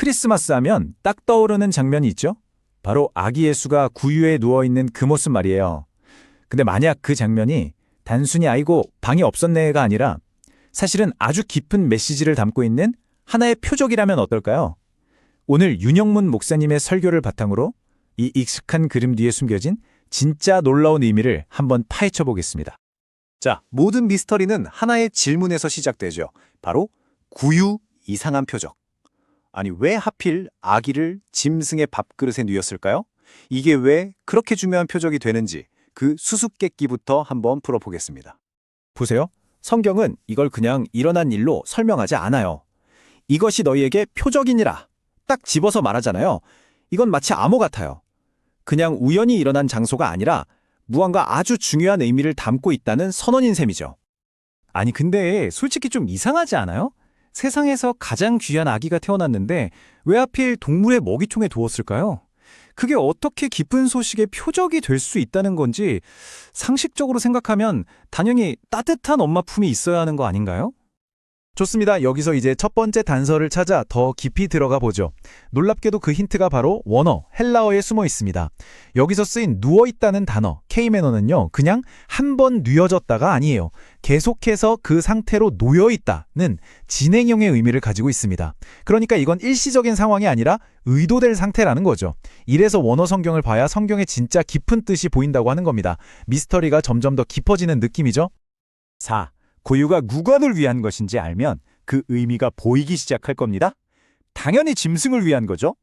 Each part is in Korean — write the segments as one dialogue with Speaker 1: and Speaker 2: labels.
Speaker 1: 크리스마스 하면 딱 떠오르는 장면이 있죠? 바로 아기 예수가 구유에 누워있는 그 모습 말이에요. 근데 만약 그 장면이 단순히 아이고 방이 없었네가 아니라 사실은 아주 깊은 메시지를 담고 있는 하나의 표적이라면 어떨까요? 오늘 윤영문 목사님의 설교를 바탕으로 이 익숙한 그림 뒤에 숨겨진 진짜 놀라운 의미를 한번 파헤쳐 보겠습니다. 자, 모든 미스터리는 하나의 질문에서 시작되죠. 바로 구유 이상한 표적. 아니, 왜 하필 아기를 짐승의 밥그릇에 누였을까요? 이게 왜 그렇게 중요한 표적이 되는지 그 수수께끼부터 한번 풀어보겠습니다. 보세요. 성경은 이걸 그냥 일어난 일로 설명하지 않아요. 이것이 너희에게 표적이니라. 딱 집어서 말하잖아요. 이건 마치 암호 같아요. 그냥 우연히 일어난 장소가 아니라 무언가 아주 중요한 의미를 담고 있다는 선언인 셈이죠. 아니 근데 솔직히 좀 이상하지 않아요? 세상에서 가장 귀한 아기가 태어났는데 왜 하필 동물의 먹이통에 두었을까요? 그게 어떻게 기쁜 소식의 표적이 될 수 있다는 건지 상식적으로 생각하면 당연히 따뜻한 엄마 품이 있어야 하는 거 아닌가요? 좋습니다. 여기서 이제 첫 번째 단서를 찾아 더 깊이 들어가 보죠. 놀랍게도 그 힌트가 바로 원어, 헬라어에 숨어 있습니다. 여기서 쓰인 누워있다는 단어, 케이메너는요, 그냥 한 번 뉘어졌다가 아니에요. 계속해서 그 상태로 놓여있다는 진행형의 의미를 가지고 있습니다. 그러니까 이건 일시적인 상황이 아니라 의도될 상태라는 거죠. 이래서 원어 성경을 봐야 성경의 진짜 깊은 뜻이 보인다고 하는 겁니다. 미스터리가 점점 더 깊어지는 느낌이죠. 4. 고유가 누구를 위한 것인지 알면 그 의미가 보이기 시작할 겁니다. 당연히 짐승을 위한 거죠.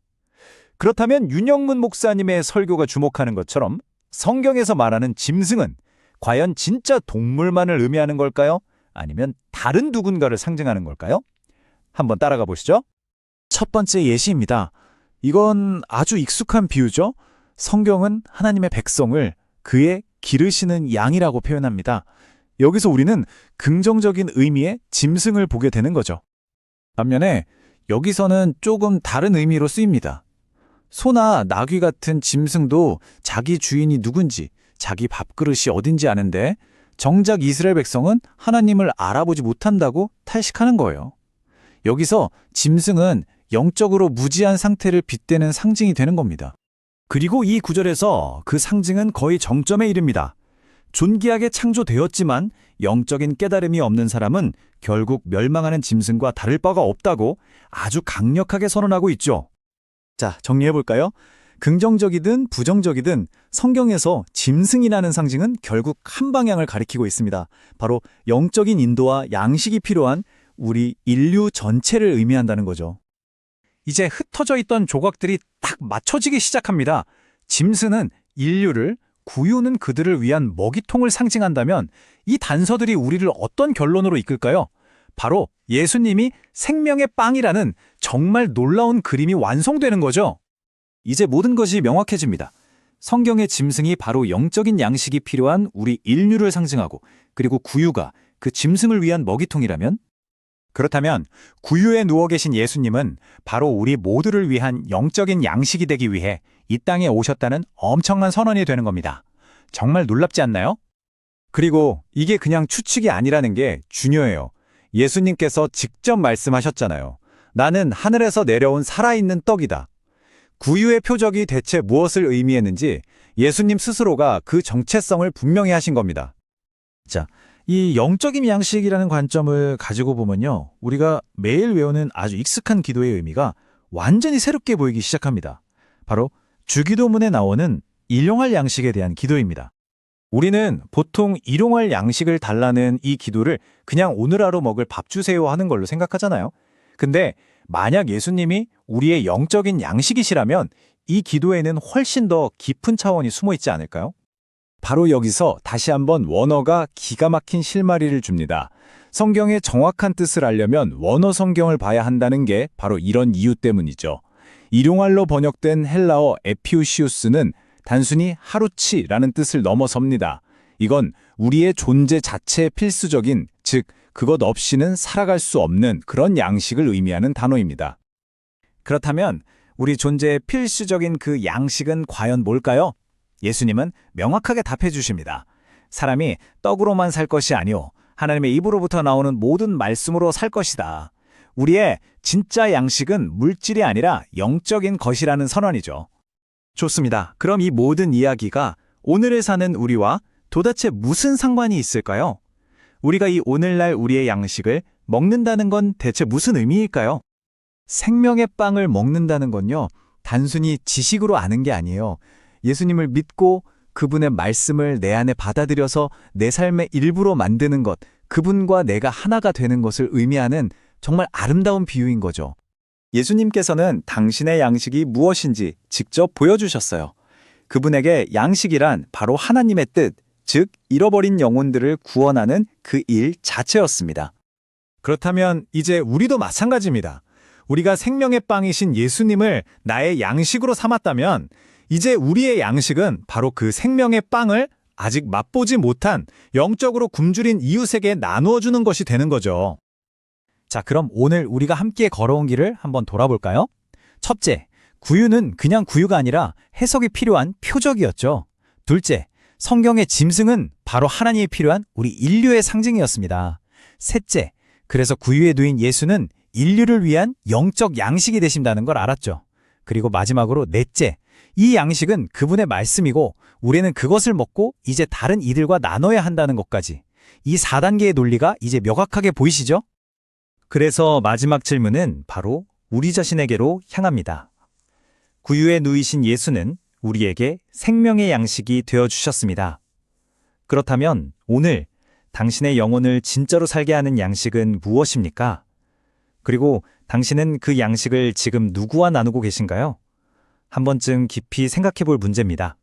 Speaker 1: 그렇다면 윤영문 목사님의 설교가 주목하는 것처럼 성경에서 말하는 짐승은 과연 진짜 동물만을 의미하는 걸까요? 아니면 다른 누군가를 상징하는 걸까요? 한번 따라가 보시죠. 첫 번째 예시입니다. 이건 아주 익숙한 비유죠. 성경은 하나님의 백성을 그의 기르시는 양이라고 표현합니다. 여기서 우리는 긍정적인 의미의 짐승을 보게 되는 거죠. 반면에 여기서는 조금 다른 의미로 쓰입니다. 소나 나귀 같은 짐승도 자기 주인이 누군지, 자기 밥그릇이 어딘지 아는데 정작 이스라엘 백성은 하나님을 알아보지 못한다고 탈식하는 거예요. 여기서 짐승은 영적으로 무지한 상태를 빗대는 상징이 되는 겁니다. 그리고 이 구절에서 그 상징은 거의 정점에 이릅니다. 존귀하게 창조되었지만 영적인 깨달음이 없는 사람은 결국 멸망하는 짐승과 다를 바가 없다고 아주 강력하게 선언하고 있죠. 자, 정리해 볼까요? 긍정적이든 부정적이든 성경에서 짐승이라는 상징은 결국 한 방향을 가리키고 있습니다. 바로 영적인 인도와 양식이 필요한 우리 인류 전체를 의미한다는 거죠. 이제 흩어져 있던 조각들이 딱 맞춰지기 시작합니다. 짐승은 인류를 구유는 그들을 위한 먹이통을 상징한다면 이 단서들이 우리를 어떤 결론으로 이끌까요? 바로 예수님이 생명의 빵이라는 정말 놀라운 그림이 완성되는 거죠. 이제 모든 것이 명확해집니다. 성경의 짐승이 바로 영적인 양식이 필요한 우리 인류를 상징하고 그리고 구유가 그 짐승을 위한 먹이통이라면 그렇다면 구유에 누워 계신 예수님은 바로 우리 모두를 위한 영적인 양식이 되기 위해 이 땅에 오셨다는 엄청난 선언이 되는 겁니다. 정말 놀랍지 않나요? 그리고 이게 그냥 추측이 아니라는 게 중요해요. 예수님께서 직접 말씀하셨잖아요. 나는 하늘에서 내려온 살아있는 떡이다. 구유의 표적이 대체 무엇을 의미했는지 예수님 스스로가 그 정체성을 분명히 하신 겁니다. 자, 이 영적인 양식이라는 관점을 가지고 보면요. 우리가 매일 외우는 아주 익숙한 기도의 의미가 완전히 새롭게 보이기 시작합니다. 바로 주기도문에 나오는 일용할 양식에 대한 기도입니다. 우리는 보통 일용할 양식을 달라는 이 기도를 그냥 오늘 하루 먹을 밥 주세요 하는 걸로 생각하잖아요. 근데 만약 예수님이 우리의 영적인 양식이시라면 이 기도에는 훨씬 더 깊은 차원이 숨어 있지 않을까요? 바로 여기서 다시 한번 원어가 기가 막힌 실마리를 줍니다. 성경의 정확한 뜻을 알려면 원어 성경을 봐야 한다는 게 바로 이런 이유 때문이죠. 일용할로 번역된 헬라어 에피우시우스는 단순히 하루치라는 뜻을 넘어섭니다. 이건 우리의 존재 자체의 필수적인, 즉 그것 없이는 살아갈 수 없는 그런 양식을 의미하는 단어입니다. 그렇다면 우리 존재의 필수적인 그 양식은 과연 뭘까요? 예수님은 명확하게 답해 주십니다. 사람이 떡으로만 살 것이 아니오 하나님의 입으로부터 나오는 모든 말씀으로 살 것이다. 우리의 진짜 양식은 물질이 아니라 영적인 것이라는 선언이죠.
Speaker 2: 좋습니다. 그럼 이 모든 이야기가 오늘을 사는 우리와 도대체 무슨 상관이 있을까요? 우리가 이 오늘날 우리의 양식을 먹는다는 건 대체 무슨 의미일까요?
Speaker 1: 생명의 빵을 먹는다는 건요, 단순히 지식으로 아는 게 아니에요. 예수님을 믿고 그분의 말씀을 내 안에 받아들여서 내 삶의 일부로 만드는 것, 그분과 내가 하나가 되는 것을 의미하는 정말 아름다운 비유인 거죠.
Speaker 2: 예수님께서는 당신의 양식이 무엇인지 직접 보여주셨어요. 그분에게 양식이란 바로 하나님의 뜻, 즉 잃어버린 영혼들을 구원하는 그 일 자체였습니다.
Speaker 1: 그렇다면 이제 우리도 마찬가지입니다. 우리가 생명의 빵이신 예수님을 나의 양식으로 삼았다면 이제 우리의 양식은 바로 그 생명의 빵을 아직 맛보지 못한 영적으로 굶주린 이웃에게 나누어 주는 것이 되는 거죠. 자, 그럼 오늘 우리가 함께 걸어온 길을 한번 돌아볼까요? 첫째, 구유는 그냥 구유가 아니라 해석이 필요한 표적이었죠. 둘째, 성경의 짐승은 바로 하나님이 필요한 우리 인류의 상징이었습니다. 셋째, 그래서 구유에 누인 예수는 인류를 위한 영적 양식이 되신다는 걸 알았죠. 그리고 마지막으로 넷째, 이 양식은 그분의 말씀이고 우리는 그것을 먹고 이제 다른 이들과 나눠야 한다는 것까지. 이 4단계의 논리가 이제 명확하게 보이시죠? 그래서 마지막 질문은 바로 우리 자신에게로 향합니다. 구유에 누이신 예수는 우리에게 생명의 양식이 되어 주셨습니다. 그렇다면 오늘 당신의 영혼을 진짜로 살게 하는 양식은 무엇입니까? 그리고 당신은 그 양식을 지금 누구와 나누고 계신가요? 한 번쯤 깊이 생각해 볼 문제입니다.